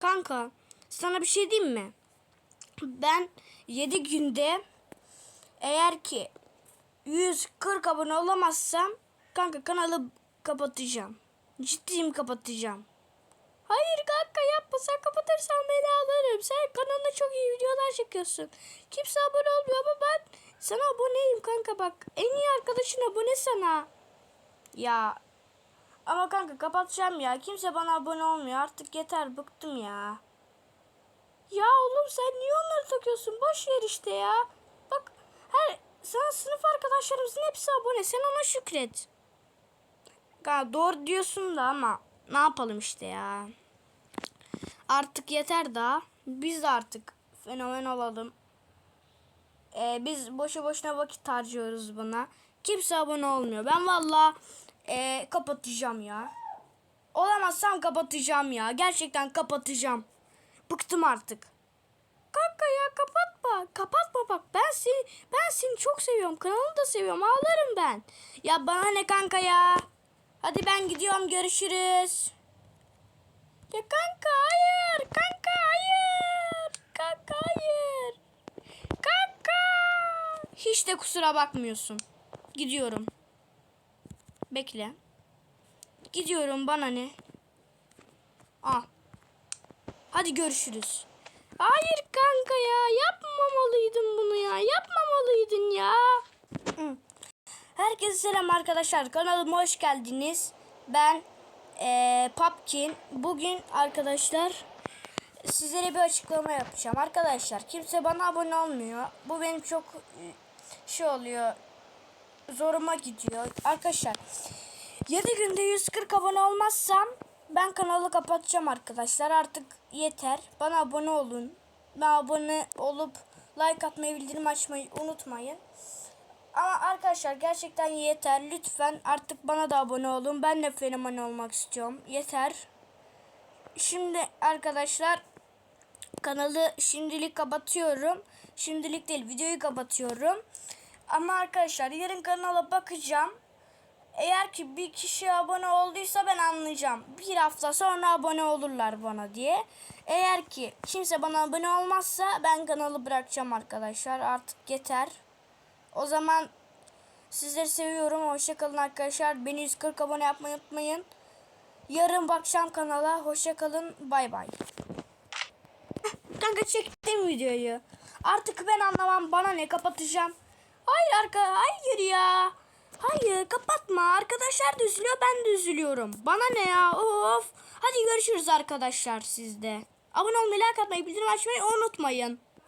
Kanka sana bir şey diyeyim mi? Ben 7 günde eğer ki 140 abone olamazsam kanka kanalı kapatacağım. Ciddiyim kapatacağım. Hayır kanka yapma sen kapatırsan beni alırım. Sen kanalına çok iyi videolar çekiyorsun. Kimse abone olmuyor ama ben sana aboneyim kanka bak. En iyi arkadaşın abone sana. Ya ama kanka kapatacağım ya. Kimse bana abone olmuyor. Artık yeter bıktım ya. Ya oğlum sen niye onları takıyorsun? Boş ver işte ya. Bak her sana sınıf arkadaşlarımızın hepsi abone. Sen ona şükret. Kanka doğru diyorsun da ama ne yapalım işte ya. Artık yeter daha. Biz de artık fenomen olalım. Ee, biz boşu boşuna vakit harcıyoruz buna. Kimse abone olmuyor. Ben valla ee, kapatacağım ya. Olamazsam kapatacağım ya. Gerçekten kapatacağım. Bıktım artık. Kanka ya kapatma. Kapatma bak. Ben seni ben seni çok seviyorum. Kanalı da seviyorum. Ağlarım ben. Ya bana ne kanka ya? Hadi ben gidiyorum. Görüşürüz. Ya kanka hayır. Kanka hayır. Kanka hayır. Kanka. Hiç de kusura bakmıyorsun. Gidiyorum. Bekle. Gidiyorum bana ne? Al. Hadi görüşürüz. Hayır kanka ya yapmamalıydın bunu ya. Yapmamalıydın ya. Herkese selam arkadaşlar. Kanalıma hoş geldiniz. Ben eee Popkin. Bugün arkadaşlar sizlere bir açıklama yapacağım. Arkadaşlar kimse bana abone olmuyor. Bu benim çok e, şey oluyor. Zoruma gidiyor. Arkadaşlar 7 günde 140 abone olmazsam ben kanalı kapatacağım arkadaşlar. Artık yeter. Bana abone olun. Ben abone olup like atmayı, bildirim açmayı unutmayın. Ama arkadaşlar gerçekten yeter. Lütfen artık bana da abone olun. Ben de fenomen olmak istiyorum. Yeter. Şimdi arkadaşlar kanalı şimdilik kapatıyorum. Şimdilik değil videoyu kapatıyorum. Ama arkadaşlar yarın kanala bakacağım. Eğer ki bir kişi abone olduysa ben anlayacağım. Bir hafta sonra abone olurlar bana diye. Eğer ki kimse bana abone olmazsa ben kanalı bırakacağım arkadaşlar. Artık yeter. O zaman sizleri seviyorum. Hoşçakalın arkadaşlar. Beni 140 abone yapmayı unutmayın. Yarın bakacağım kanala. Hoşçakalın. Bay bay. Kanka çektim videoyu. Artık ben anlamam. Bana ne kapatacağım. Hayır arka hayır ya. Hayır kapatma. Arkadaşlar da ben de üzülüyorum. Bana ne ya of. Hadi görüşürüz arkadaşlar sizde. Abone olmayı, like atmayı, bildirim açmayı unutmayın.